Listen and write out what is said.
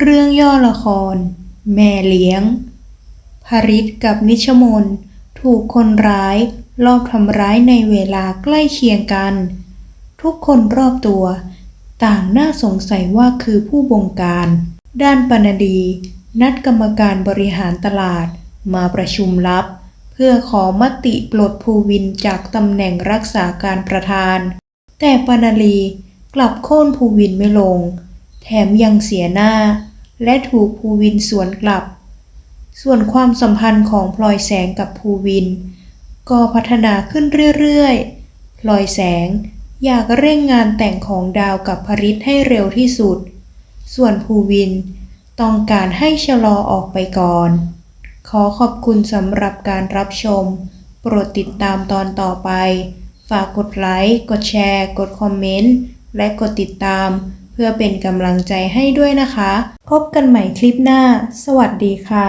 เรื่องย่อละคร แม่เลี้ยงภริษกับนิชมน ถูกคนร้ายลอบทำร้ายในเวลาใกล้เคียงกัน ทุกคนรอบตัว ต่างน่าสงสัยว่าคือผู้บงการ ด้านปนดี นัดกรรมการบริหารตลาดมาประชุมลับ เพื่อขอมติปลดภูวินจากตำแหน่งรักษาการประธาน แต่ปนาลีกลับโค่นภูวินไม่ลง แถมยังเสียหน้า และถูกภูวินสวนกลับ ส่วนความสัมพันธ์ของพลอยแสงกับภูวิน ก็พัฒนาขึ้นเรื่อยๆ พลอยแสงอยากเร่งงานแต่งของดาวกับภริษให้เร็วที่สุด ส่วนภูวินต้องการให้ชะลอออกไปก่อน ขอขอบคุณสำหรับการรับชม โปรดติดตามตอนต่อไป ฝากกดไลค์ กดแชร์ กดคอมเมนต์ และกดติดตาม เพื่อเป็นกำลังใจให้ด้วยนะคะ พบกันใหม่คลิปหน้า สวัสดีค่ะ